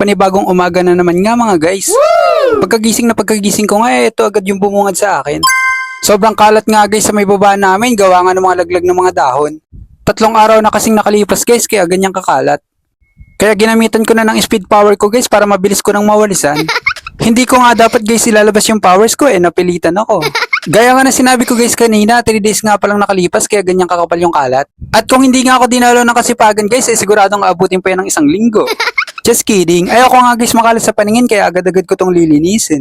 panibagong umaga na naman nga mga guys. Pagkagising na pagkagising ko nga, eh, ito agad yung bumungad sa akin. Sobrang kalat nga guys sa may baba namin, gawa nga ng mga laglag ng mga dahon. Tatlong araw na kasing nakalipas guys, kaya ganyang kakalat. Kaya ginamitan ko na ng speed power ko guys para mabilis ko nang mawalisan. Hindi ko nga dapat guys ilalabas yung powers ko eh, napilitan ako. Gaya nga na sinabi ko guys kanina, 3 days nga palang nakalipas kaya ganyan kakapal yung kalat. At kung hindi nga ako dinalo ng kasipagan guys, eh siguradong aabutin pa yan ng isang linggo. Just kidding. Ayoko nga guys makalat sa paningin kaya agad-agad ko tong lilinisin.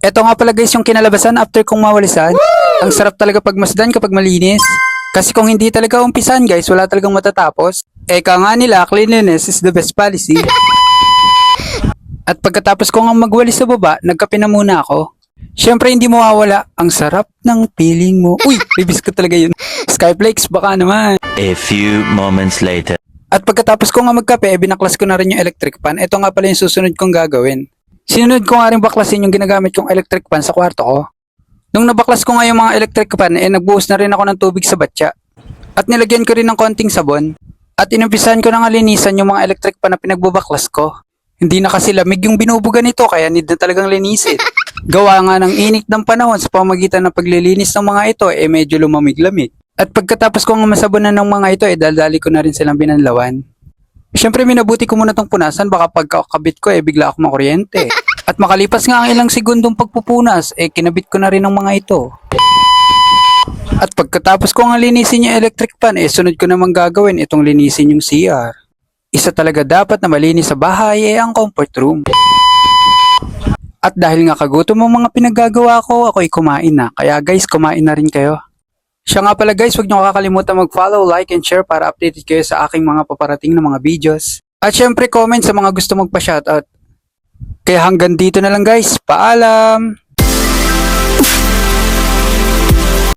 Eto nga pala guys yung kinalabasan after kong mawalisan. Ang sarap talaga pagmasdan kapag malinis. Kasi kung hindi talaga umpisan guys, wala talagang matatapos. Eka nga nila, cleanliness is the best policy. At pagkatapos ko nga magwalis sa baba, nagkape na muna ako. Siyempre hindi mawawala, ang sarap ng feeling mo. Uy, bibis ko talaga yun. Skyflakes, baka naman. A few moments later. At pagkatapos ko nga magkape, eh, binaklas ko na rin yung electric pan. Ito nga pala yung susunod kong gagawin. Sinunod ko nga rin baklasin yung ginagamit kong electric pan sa kwarto ko. Nung nabaklas ko nga yung mga electric pan, eh nagbuhos na rin ako ng tubig sa batya. At nilagyan ko rin ng konting sabon. At inumpisahan ko na nga linisan yung mga electric pan na pinagbabaklas ko. Hindi na kasi lamig yung binubuga nito kaya need na talagang linisin. Gawa nga ng init ng panahon sa pamagitan ng paglilinis ng mga ito eh medyo lumamig-lamig. At pagkatapos ko nga masabunan ng mga ito eh ko na rin silang binanlawan. Siyempre minabuti ko muna tong punasan baka pagkakabit ko eh bigla ako makuryente. At makalipas nga ang ilang segundong pagpupunas eh kinabit ko na rin ang mga ito. At pagkatapos ko nga linisin yung electric pan eh sunod ko namang gagawin itong linisin yung CR. Isa talaga dapat na malinis sa bahay eh ang comfort room. At dahil nga kagutom ang mga pinaggagawa ko, ako'y kumain na. Kaya guys, kumain na rin kayo. Siya nga pala guys, huwag niyo kakalimutan mag-follow, like, and share para updated kayo sa aking mga paparating na mga videos. At syempre comment sa mga gusto magpa-shoutout. Kaya hanggang dito na lang guys, paalam!